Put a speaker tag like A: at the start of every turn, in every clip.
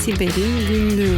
A: Siber'in Günlüğü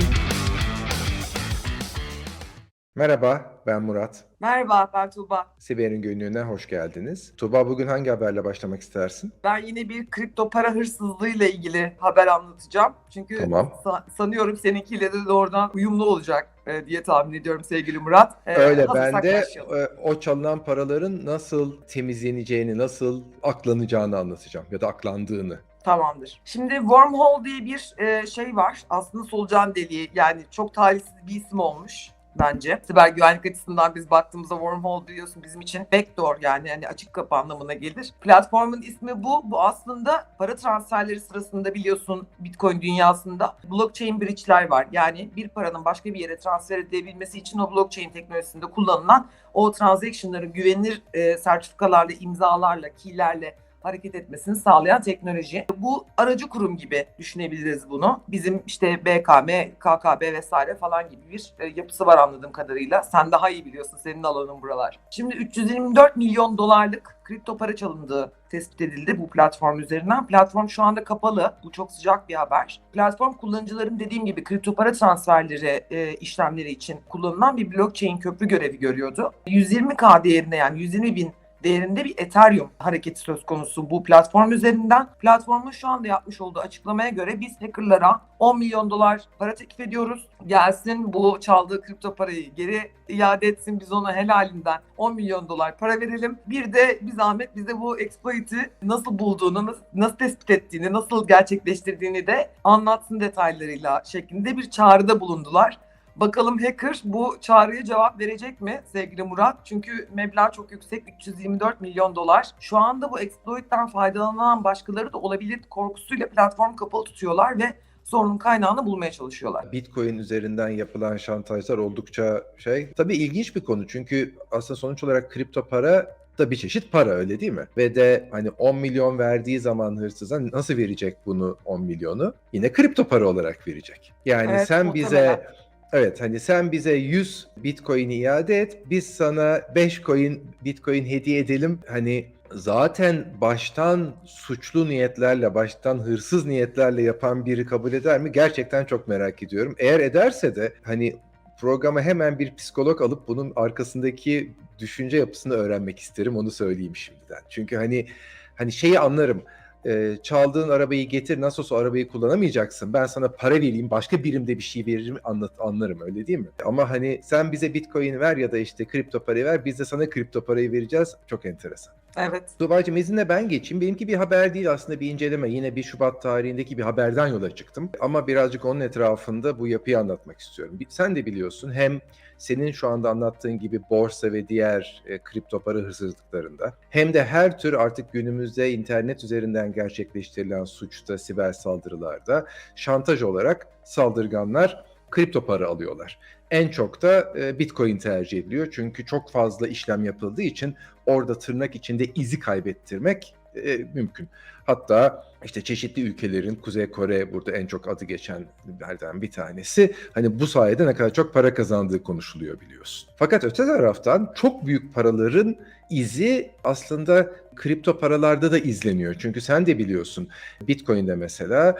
B: Merhaba, ben Murat.
C: Merhaba ben Tuğba.
B: Siber'in günlüğüne hoş geldiniz. Tuğba bugün hangi haberle başlamak istersin?
C: Ben yine bir kripto para hırsızlığı ile ilgili haber anlatacağım. Çünkü
B: Tamam.
C: sa- sanıyorum seninkiyle de doğrudan uyumlu olacak e, diye tahmin ediyorum sevgili Murat. E,
B: Öyle ben de
C: başlayalım.
B: e, o çalınan paraların nasıl temizleneceğini, nasıl aklanacağını anlatacağım ya da aklandığını.
C: Tamamdır. Şimdi wormhole diye bir e, şey var. Aslında solucan deliği yani çok talihsiz bir isim olmuş bence. Siber güvenlik açısından biz baktığımızda wormhole biliyorsun bizim için backdoor yani hani açık kapı anlamına gelir. Platformun ismi bu. Bu aslında para transferleri sırasında biliyorsun Bitcoin dünyasında blockchain bridge'ler var. Yani bir paranın başka bir yere transfer edilebilmesi için o blockchain teknolojisinde kullanılan o transaction'ların güvenilir e, sertifikalarla, imzalarla, keylerle hareket etmesini sağlayan teknoloji. Bu aracı kurum gibi düşünebiliriz bunu. Bizim işte BKM, KKB vesaire falan gibi bir e, yapısı var anladığım kadarıyla. Sen daha iyi biliyorsun senin alanın buralar. Şimdi 324 milyon dolarlık kripto para çalındığı tespit edildi bu platform üzerinden. Platform şu anda kapalı. Bu çok sıcak bir haber. Platform kullanıcıların dediğim gibi kripto para transferleri e, işlemleri için kullanılan bir blockchain köprü görevi görüyordu. 120k değerinde yani 120 bin değerinde bir Ethereum hareketi söz konusu bu platform üzerinden. Platformun şu anda yapmış olduğu açıklamaya göre biz hackerlara 10 milyon dolar para teklif ediyoruz. Gelsin bu çaldığı kripto parayı geri iade etsin biz ona helalinden 10 milyon dolar para verelim. Bir de bir zahmet bize bu exploit'i nasıl bulduğunu, nasıl, nasıl tespit ettiğini, nasıl gerçekleştirdiğini de anlatsın detaylarıyla şeklinde bir çağrıda bulundular. Bakalım hacker bu çağrıya cevap verecek mi sevgili Murat? Çünkü meblağ çok yüksek 324 milyon dolar. Şu anda bu exploit'ten faydalanan başkaları da olabilir korkusuyla platform kapalı tutuyorlar ve sorunun kaynağını bulmaya çalışıyorlar.
B: Bitcoin üzerinden yapılan şantajlar oldukça şey. Tabii ilginç bir konu çünkü aslında sonuç olarak kripto para da bir çeşit para öyle değil mi? Ve de hani 10 milyon verdiği zaman hırsıza nasıl verecek bunu 10 milyonu? Yine kripto para olarak verecek. Yani
C: Evet,
B: sen bize Evet hani sen bize 100 Bitcoin'i iade et. Biz sana 5 coin Bitcoin hediye edelim. Hani zaten baştan suçlu niyetlerle, baştan hırsız niyetlerle yapan biri kabul eder mi? Gerçekten çok merak ediyorum. Eğer ederse de hani programa hemen bir psikolog alıp bunun arkasındaki düşünce yapısını öğrenmek isterim. Onu söyleyeyim şimdiden. Çünkü hani hani şeyi anlarım e, çaldığın arabayı getir nasıl olsa arabayı kullanamayacaksın. Ben sana para vereyim başka birimde bir şey veririm anlat anlarım öyle değil mi? Ama hani sen bize bitcoin ver ya da işte kripto parayı ver biz de sana kripto parayı vereceğiz. Çok enteresan.
C: Evet.
B: Tuba'cığım izinle ben geçeyim. Benimki bir haber değil aslında bir inceleme. Yine 1 Şubat tarihindeki bir haberden yola çıktım. Ama birazcık onun etrafında bu yapıyı anlatmak istiyorum. Sen de biliyorsun hem senin şu anda anlattığın gibi borsa ve diğer e, kripto para hırsızlıklarında hem de her tür artık günümüzde internet üzerinden gerçekleştirilen suçta, siber saldırılarda şantaj olarak saldırganlar kripto para alıyorlar. En çok da e, Bitcoin tercih ediliyor çünkü çok fazla işlem yapıldığı için orada tırnak içinde izi kaybettirmek e, mümkün. Hatta işte çeşitli ülkelerin Kuzey Kore burada en çok adı geçenlerden bir tanesi. Hani bu sayede ne kadar çok para kazandığı konuşuluyor biliyorsun. Fakat öte taraftan çok büyük paraların izi aslında kripto paralarda da izleniyor. Çünkü sen de biliyorsun Bitcoin'de mesela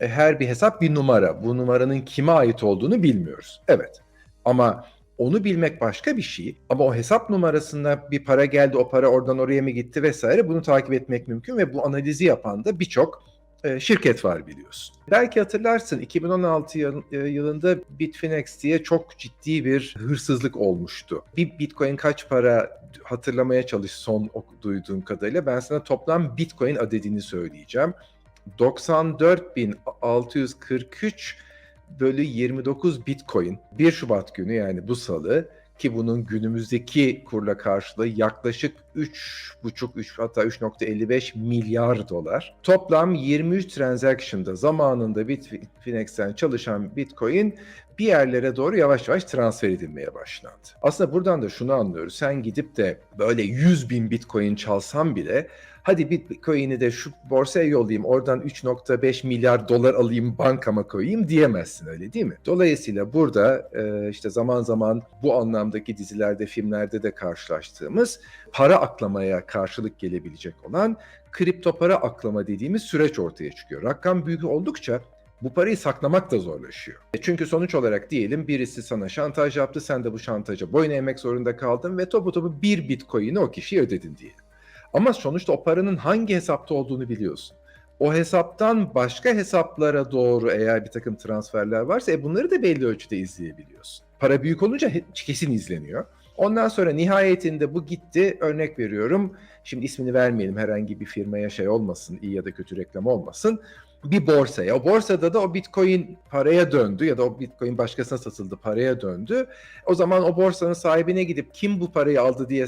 B: e, her bir hesap bir numara. Bu numaranın kime ait olduğunu bilmiyoruz. Evet. Ama onu bilmek başka bir şey. Ama o hesap numarasında bir para geldi, o para oradan oraya mı gitti vesaire bunu takip etmek mümkün ve bu analizi yapan da birçok e, şirket var biliyorsun. Belki hatırlarsın 2016 yıl- e, yılında Bitfinex diye çok ciddi bir hırsızlık olmuştu. Bir Bitcoin kaç para hatırlamaya çalış son duyduğum kadarıyla. Ben sana toplam Bitcoin adedini söyleyeceğim. 94.643 bölü 29 Bitcoin 1 Şubat günü yani bu salı ki bunun günümüzdeki kurla karşılığı yaklaşık 3,5 3 hatta 3.55 milyar dolar. Toplam 23 transaction'da zamanında Bitfinex'ten çalışan Bitcoin bir yerlere doğru yavaş yavaş transfer edilmeye başlandı. Aslında buradan da şunu anlıyoruz. Sen gidip de böyle 100 bin Bitcoin çalsan bile hadi Bitcoin'i de şu borsaya yollayayım oradan 3.5 milyar dolar alayım bankama koyayım diyemezsin öyle değil mi? Dolayısıyla burada e, işte zaman zaman bu anlamdaki dizilerde, filmlerde de karşılaştığımız para aklamaya karşılık gelebilecek olan kripto para aklama dediğimiz süreç ortaya çıkıyor. Rakam büyük oldukça bu parayı saklamak da zorlaşıyor. E Çünkü sonuç olarak diyelim birisi sana şantaj yaptı, sen de bu şantaja boyun eğmek zorunda kaldın ve topu topu bir bitcoin'i o kişiye ödedin diyelim. Ama sonuçta o paranın hangi hesapta olduğunu biliyorsun. O hesaptan başka hesaplara doğru eğer bir takım transferler varsa e bunları da belli ölçüde izleyebiliyorsun. Para büyük olunca kesin izleniyor. Ondan sonra nihayetinde bu gitti. Örnek veriyorum. Şimdi ismini vermeyelim herhangi bir firmaya şey olmasın, iyi ya da kötü reklam olmasın. Bir borsaya. O borsada da o bitcoin paraya döndü ya da o bitcoin başkasına satıldı paraya döndü. O zaman o borsanın sahibine gidip kim bu parayı aldı diye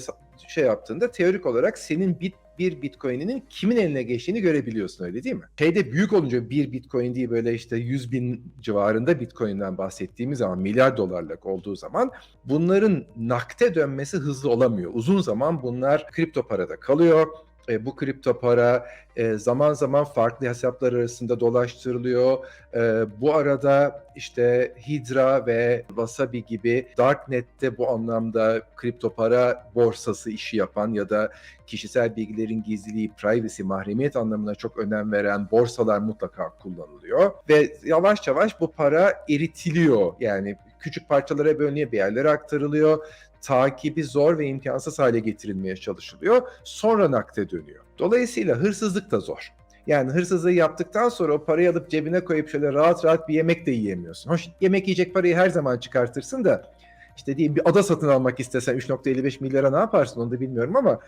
B: şey yaptığında teorik olarak senin bit bir bitcoin'inin kimin eline geçtiğini görebiliyorsun öyle değil mi? Şeyde büyük olunca bir bitcoin değil böyle işte 100 bin civarında bitcoin'den bahsettiğimiz zaman milyar dolarlık olduğu zaman bunların nakte dönmesi hızlı olamıyor. Uzun zaman bunlar kripto parada kalıyor. E, bu kripto para e, zaman zaman farklı hesaplar arasında dolaştırılıyor. E, bu arada işte Hydra ve Wasabi gibi Darknet'te bu anlamda kripto para borsası işi yapan ya da kişisel bilgilerin gizliliği, privacy, mahremiyet anlamına çok önem veren borsalar mutlaka kullanılıyor. Ve yavaş yavaş bu para eritiliyor. Yani küçük parçalara bölünüyor, bir yerlere aktarılıyor. Takibi zor ve imkansız hale getirilmeye çalışılıyor. Sonra nakde dönüyor. Dolayısıyla hırsızlık da zor. Yani hırsızlığı yaptıktan sonra o parayı alıp cebine koyup şöyle rahat rahat bir yemek de yiyemiyorsun. Hoş yemek yiyecek parayı her zaman çıkartırsın da işte diyeyim bir ada satın almak istesen 3.55 milyara ne yaparsın onu da bilmiyorum ama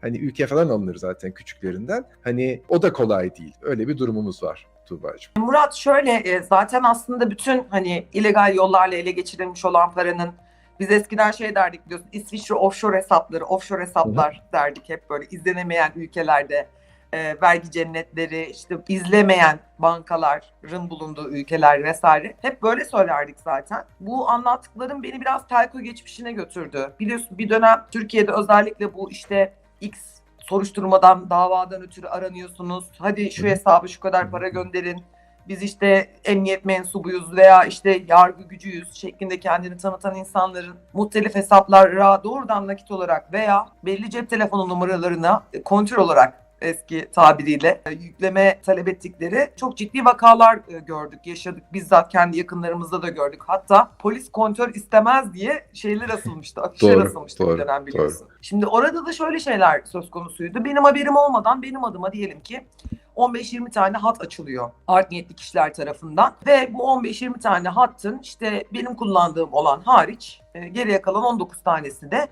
B: hani ülke falan alınır zaten küçüklerinden. Hani o da kolay değil. Öyle bir durumumuz var Tuğba'cığım.
C: Murat şöyle e, zaten aslında bütün hani illegal yollarla ele geçirilmiş olan paranın biz eskiden şey derdik biliyorsun İsviçre offshore hesapları, offshore hesaplar derdik hep böyle izlenemeyen ülkelerde e, vergi cennetleri, işte izlemeyen bankaların bulunduğu ülkeler vesaire. Hep böyle söylerdik zaten. Bu anlattıklarım beni biraz telko geçmişine götürdü. Biliyorsun bir dönem Türkiye'de özellikle bu işte X soruşturmadan, davadan ötürü aranıyorsunuz. Hadi şu hesabı şu kadar para gönderin. Biz işte emniyet mensubuyuz veya işte yargı gücüyüz şeklinde kendini tanıtan insanların muhtelif hesaplara doğrudan nakit olarak veya belli cep telefonu numaralarına kontrol olarak eski tabiriyle e, yükleme talep ettikleri çok ciddi vakalar e, gördük, yaşadık. Bizzat kendi yakınlarımızda da gördük. Hatta polis kontrol istemez diye şeyler asılmıştı, afişler
B: Doğru,
C: asılmıştı
B: doğru,
C: bir dönem biliyorsun. Şimdi orada da şöyle şeyler söz konusuydu. Benim haberim olmadan benim adıma diyelim ki 15-20 tane hat açılıyor art niyetli kişiler tarafından ve bu 15-20 tane hattın işte benim kullandığım olan hariç e, geriye kalan 19 tanesi de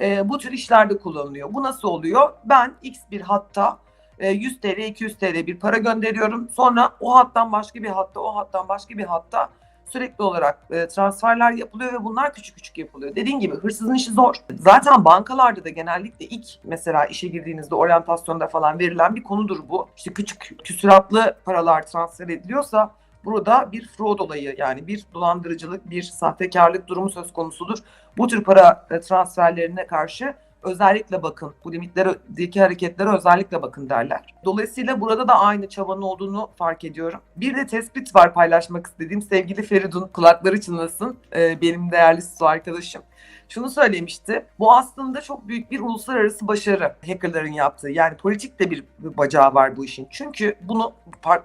C: e, bu tür işlerde kullanılıyor. Bu nasıl oluyor? Ben X bir hatta e, 100 TL, 200 TL bir para gönderiyorum. Sonra o hattan başka bir hatta, o hattan başka bir hatta sürekli olarak e, transferler yapılıyor ve bunlar küçük küçük yapılıyor. Dediğin gibi hırsızın işi zor. Zaten bankalarda da genellikle ilk mesela işe girdiğinizde oryantasyonda falan verilen bir konudur bu. İşte küçük küsuratlı paralar transfer ediliyorsa burada bir fraud olayı yani bir dolandırıcılık, bir sahtekarlık durumu söz konusudur. Bu tür para e, transferlerine karşı özellikle bakın. Bu limitlerdeki hareketlere özellikle bakın derler. Dolayısıyla burada da aynı çabanın olduğunu fark ediyorum. Bir de tespit var paylaşmak istediğim. Sevgili Feridun kulakları çınlasın. Ee, benim değerli su arkadaşım. Şunu söylemişti. Bu aslında çok büyük bir uluslararası başarı hackerların yaptığı. Yani politik de bir bacağı var bu işin. Çünkü bunu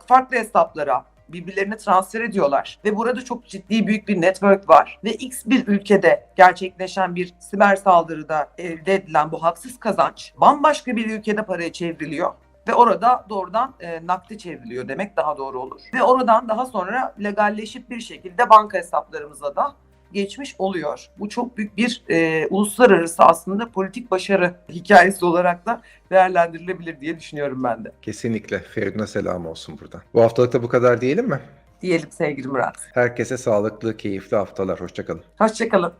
C: farklı hesaplara birbirlerine transfer ediyorlar. Ve burada çok ciddi büyük bir network var. Ve X bir ülkede gerçekleşen bir siber saldırıda elde edilen bu haksız kazanç bambaşka bir ülkede paraya çevriliyor. Ve orada doğrudan e, nakde çevriliyor demek daha doğru olur. Ve oradan daha sonra legalleşip bir şekilde banka hesaplarımıza da geçmiş oluyor. Bu çok büyük bir e, uluslararası aslında politik başarı hikayesi olarak da değerlendirilebilir diye düşünüyorum ben de.
B: Kesinlikle. Feridun'a selam olsun buradan. Bu haftalık da bu kadar diyelim mi?
C: Diyelim sevgili Murat.
B: Herkese sağlıklı, keyifli haftalar. Hoşçakalın.
C: Hoşçakalın.